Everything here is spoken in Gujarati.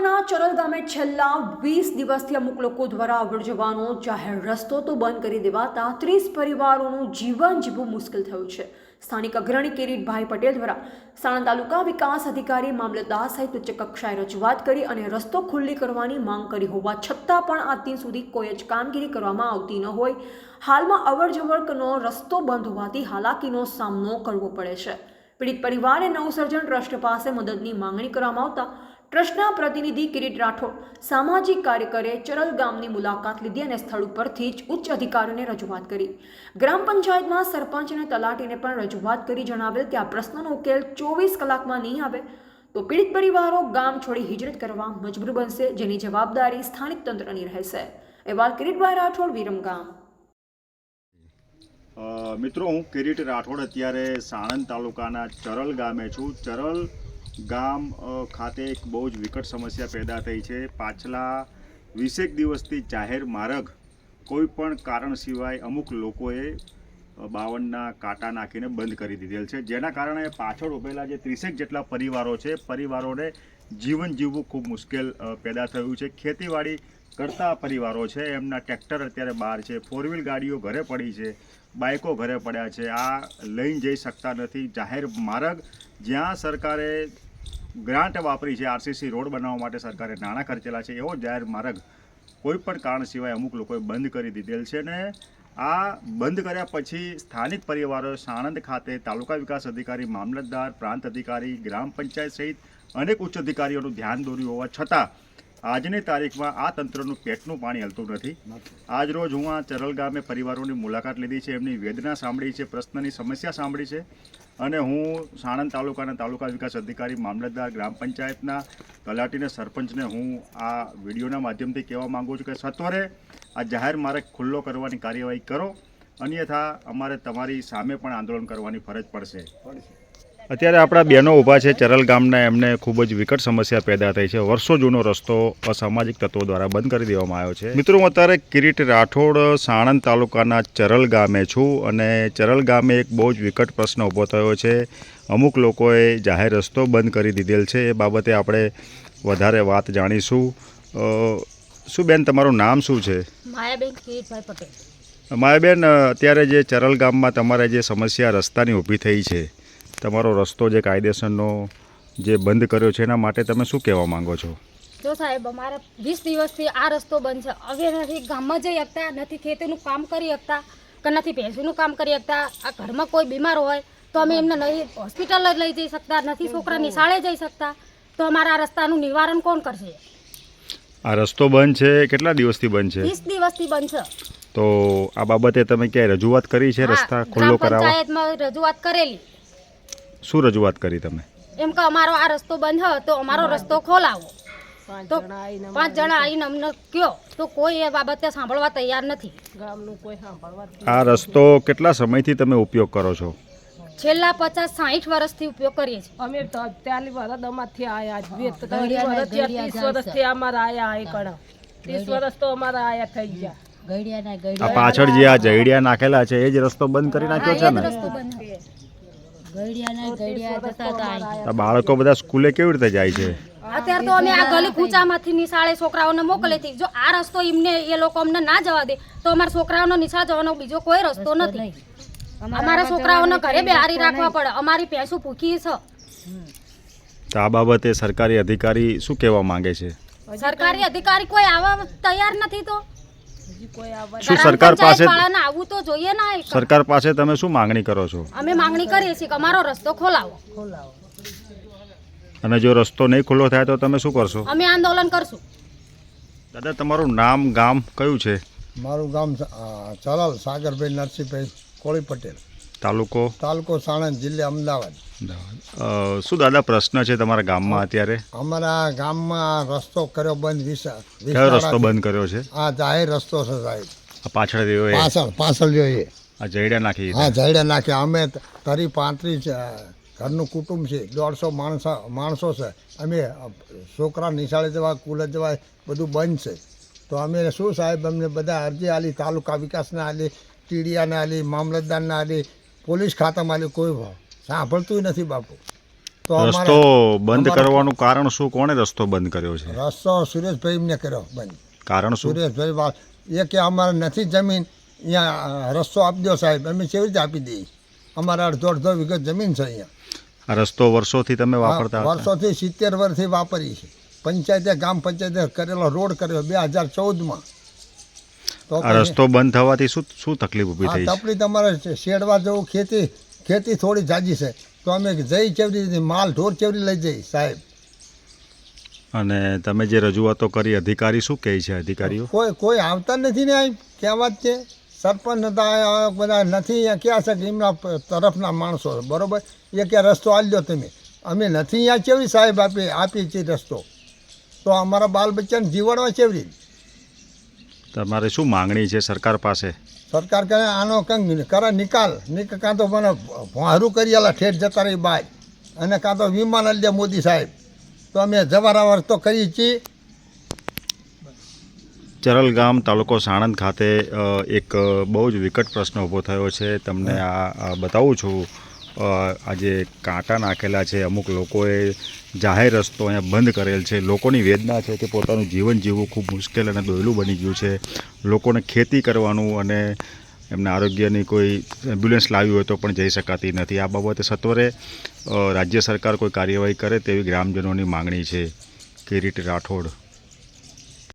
તાલુકાના ચરલ ગામે છેલ્લા વીસ દિવસથી અમુક લોકો દ્વારા જવાનો જાહેર રસ્તો તો બંધ કરી દેવાતા ત્રીસ પરિવારોનું જીવન જીવવું મુશ્કેલ થયું છે. સ્થાનિક અગ્રણી કિરીટભાઈ પટેલ દ્વારા સાણંદ તાલુકા વિકાસ અધિકારી મામલતદાર સહિત ઉચ્ચ કક્ષાએ રજૂઆત કરી અને રસ્તો ખુલ્લી કરવાની માંગ કરી હોવા છતાં પણ આ દિન સુધી કોઈ જ કામગીરી કરવામાં આવતી ન હોય. હાલમાં અવર રસ્તો બંધ હોવાથી હાલાકીનો સામનો કરવો પડે છે. પીડિત પરિવારે નવસર્જન ટ્રસ્ટ પાસે મદદની માંગણી કરવામાં આવતા ટ્રસ્ટના પ્રતિનિધિ કિરીટ રાઠોડ સામાજિક કાર્યકરે ચરલ ગામની મુલાકાત લીધી અને સ્થળ ઉપરથી જ ઉચ્ચ અધિકારીઓને રજૂઆત કરી. ગ્રામ પંચાયતમાં સરપંચ અને તલાટીને પણ રજૂઆત કરી જણાવેલ કે આ પ્રશ્નનો ઉકેલ ચોવીસ કલાકમાં નહીં આવે તો પીડિત પરિવારો ગામ છોડી હિજરત કરવા મજબૂર બનશે જેની જવાબદારી સ્થાનિક તંત્રની રહેશે. અહેવાલ કિરીટભાઈ રાઠોડ વિરમગામ મિત્રો, હું કિરીટ રાઠોડ અત્યારે સાણંદ તાલુકાના ચરલ ગામે છું. ચરલ ગામ ખાતે એક બહુ જ વિકટ સમસ્યા પેદા થઈ છે. પાછલા વીસેક દિવસથી જાહેર માર્ગ કોઈ પણ કારણ સિવાય અમુક લોકોએ બાવનના કાંટા નાખીને બંધ કરી દીધેલ છે. જેના કારણે પાછળ ઉભેલા જે ત્રીસેક જેટલા પરિવારો છે, પરિવારોને જીવન જીવવું ખૂબ મુશ્કેલ પેદા થયું છે. ખેતીવાડી કરતા પરિવારો છે. એમના ટ્રેક્ટર અત્યારે બહાર છે. ફોર વ્હીલ ગાડીઓ ઘરે પડી છે. બાઇકો ઘરે પડ્યા છે. આ લઈને જઈ શકતા નથી. જાહેર માર્ગ જ્યાં સરકારે ગ્રાન્ટ વાપરી છે, આરસીસી રોડ બનાવવા માટે સરકારે નાણાં ખર્ચેલા છે, એવો જાહેર માર્ગ કોઈ પણ કારણ સિવાય અમુક લોકોએ બંધ કરી દીધેલ છે. ને આ બંધ કર્યા પછી સ્થાનિક પરિવારો સાણંદ ખાતે તાલુકા વિકાસ અધિકારી, મામલતદાર, પ્રાંત અધિકારી, ગ્રામ પંચાયત સહિત અનેક ઉચ્ચ અધિકારીઓનું ધ્યાન દોર્યું હોવા છતાં આજની તારીખમાં આ તંત્રનું પેટનું પાણી હલતું નથી. આજ રોજ હું આ ચરલ ગામે પરિવારોની મુલાકાત લીધી છે, એમની વેદના સાંભળી છે, પ્રશ્નની સમસ્યા સાંભળી છે અને હું સાણંદ તાલુકાના તાલુકા વિકાસ અધિકારી, મામલતદાર, ગ્રામ પંચાયતના તલાટીને સરપંચને હું આ વિડીયોના માધ્યમથી કહેવા માગું છું કે સત્વરે આ જાહેર માર્ગ ખુલ્લો કરવાની કાર્યવાહી કરો. અન્યથા અમારે તમારી સામે પણ આંદોલન કરવાની ફરજ પડશે. અત્યારે આપણા બહેનો ઊભા છે. ચરલ ગામના એમને ખૂબ જ વિકટ સમસ્યા પેદા થઈ છે. વર્ષો જૂનો રસ્તો અસામાજિક તત્વો દ્વારા બંધ કરી દેવામાં આવ્યો છે. મિત્રો હું અત્યારે કિરીટ રાઠોડ સાણંદ તાલુકાના ચરલ ગામે છું અને ચરલ ગામે એક બહુ જ વિકટ પ્રશ્ન ઊભો થયો છે. અમુક લોકોએ જાહેર રસ્તો બંધ કરી દીધેલ છે. એ બાબતે આપણે વધારે વાત જાણીશું. શું બેન તમારું નામ શું છે? માયાબેન કિરીટભાઈ પટેલ. માયાબેન અત્યારે જે ચરલ ગામમાં તમારે જે સમસ્યા રસ્તાની ઊભી થઈ છે તમારો રસ્તો જે કાયદેસરનો જે બંધ કર્યો છે એના માટે તમે શું કહેવા માંગો છો? જો સાહેબ અમારે વીસ દિવસથી આ રસ્તો બંધ છે. હવે નથી ગામમાં જઈ શકતા નથી ખેતીનું કામ કરી શકતા કે નથી ભેંસનું કામ કરી શકતા. આ ઘરમાં કોઈ બીમાર હોય તો અમે એમને નહીં હોસ્પિટલ લઈ જઈ શકતા નથી છોકરા નિશાળે જઈ શકતા. તો અમારા આ રસ્તાનું નિવારણ કોણ કરશે? આ રસ્તો બંધ છે? કેટલા દિવસથી બંધ છે? વીસ દિવસથી બંધ છે. તો આ બાબતે તમે ક્યાંય રજૂઆત કરી છે રસ્તા ખુલ્લો કરાવવા? પંચાયતમાં રજૂઆત કરેલી. શું રજૂઆત કરી તમે? એમ કે અમારો આ રસ્તો બંધ હોય તો અમારો રસ્તો ખોલાવો. તો પાંચ જણા આવીને અમને કયો. તો કોઈ એ બાબતે સાંભળવા તૈયાર નથી. આ રસ્તો કેટલા સમયથી તમે ઉપયોગ કરો છો? છેલ્લા પચાસ સાહીઠ વર્ષથી ઉપયોગ કરીએ છીએ. અમે તો ચાલી વર્ષ અમારથી આયા બે ત્રીસ વર્ષથી અમારા આયા આ કણા ત્રીસ વર્ષ તો અમારા આયા થઈ ગયા. પાછળ જે આ જઈડિયા નાખેલા છે એ જ રસ્તો બંધ કરી નાખ્યો છે ને? રસ્તો બંધ. આ બાળકો બધા સ્કૂલે કેવી રીતે જાય છે? અત્યારે તો અમે આ ગલી કૂચામાંથી નિશાળે છોકરાઓને મોકલેથી જો આ રસ્તો એમને એ લોકો અમને ના જવા દે તો અમારા છોકરાઓનો નિશાળ જવાનો બીજો કોઈ રસ્તો નથી. અમારા છોકરાઓને ઘરે બેહારી રાખવા પડે. અમારી ભેંસું ભૂખી છે. તો આ બાબતે સરકારી અધિકારી શું કહેવા માંગે છે? સરકારી અધિકારી કોઈ આવવા તૈયાર નથી તો? શું સરકાર પાસે આવું તો જોઈએ ના સરકાર પાસે તમે શું માંગણી કરો છો? અમે માંગણી કરીએ છીએ કે અમારો રસ્તો ખોલાવો. અને જો રસ્તો નહીં ખુલ્લો થાય તો તમે શું કરશો? અમે આંદોલન કરશું. દાદા તમારું નામ ગામ કયું છે? મારું ગામ ચલાલ સાગરભાઈ નરસિંહભાઈ. કોળી પટેલ. તાલુકો? તાલુકો સાણંદ જિલ્લા અમદાવાદ. અમદાવાદ શું દાદા પ્રશ્ન છે તમારા ગામમાં અત્યારે? અમારા ગામમાં રસ્તો કર્યો બંધ વિશાળ કયો રસ્તો બંધ કર્યો છે? આ જાહેર રસ્તો છે સાહેબ. પાછળ રહ્યો એ? પાછળ પાછળ જોઈએ આ જઈડા નાખી હા જઈડા નાખે. અમે તરી પાંત્રીસ ઘરનું કુટુંબ છે. દોઢસો માણસો માણસો છે. અમે છોકરા નિશાળે જવા કુલે જવા બધું બંધ છે. તો અમે શું સાહેબ અમને બધા અરજી આલી તાલુકા વિકાસના આલી ટીડીયાને આલી મામલતદારને આલી પોલીસ ખાતામાં આલી કોઈ ભાવ સાંભળતું નથી બાપુ. તો રસ્તો બંધ કરવાનું કારણ શું? કોણે રસ્તો બંધ કર્યો છે? રસ્તો સુરેશભાઈ એમને કર્યો બંધ. કારણ શું? સુરેશભાઈ એ કે અમારે નથી જમીન અહીંયા રસ્તો આપી દો સાહેબ અમે કેવી રીતે આપી દઈએ? અમારે અડધો અડધો વિગત જમીન છે અહીંયા. રસ્તો વર્ષોથી તમે વાપરતા વર્ષોથી સિત્તેર વર્ષથી વાપરી છે. પંચાયતે ગામ પંચાયતે કરેલો રોડ કર્યો બે હજાર ચૌદમાં. આ રસ્તો બંધ થવાથી શું શું તકલીફ ઊભી થઈ? તપલી તમારે શેડવા જવું ખેતી ખેતી થોડી જાજી છે. તો અમે જઈ કેવી માલ ઢોર કેવી લઈ જઈ સાહેબ. અને તમે જે રજૂઆતો કરી અધિકારી શું કહે છે અધિકારીઓ? કોઈ કોઈ આવતા નથી ને અહીં? જ છે? સરપંચ હતા બધા નથી અહીંયા. ક્યાં છે? કે એમના તરફના માણસો બરાબર? એ કે રસ્તો આલ્યો તમે. અમે નથી અહીંયા કેવી સાહેબ આપી આપી છે રસ્તો. તો અમારા બાલ બચ્ચાને જીવડવા કેવી તમારે શું માંગણી છે સરકાર પાસે? સરકાર કહે આનો કંઈક કરે નિકાલ. નિક કાં તો મને ભારું કરી આલા ઠેઠ જતા રહી બાય. અને કાં તો વિમાન દે મોદી સાહેબ. તો અમે જવારાવર તો કરી છીએ ચરલ ગામ તાલુકો સાણંદ ખાતે એક બહુ જ વિકટ પ્રશ્ન ઊભો થયો છે. તમને આ બતાવું છું. આ જે કાંટા નાખેલા છે, અમુક લોકોએ જાહેર રસ્તો અહીંયા બંધ કરેલ છે. લોકોની વેદના છે કે પોતાનું જીવન જીવવું ખૂબ મુશ્કેલ અને દોયલું બની ગયું છે. લોકોને ખેતી કરવાનું અને એમના આરોગ્યની કોઈ એમ્બ્યુલન્સ લાવી હોય તો પણ જઈ શકાતી નથી. આ બાબતે સત્વરે રાજ્ય સરકાર કોઈ કાર્યવાહી કરે તેવી ગ્રામજનોની માંગણી છે. કિરીટ રાઠોડ.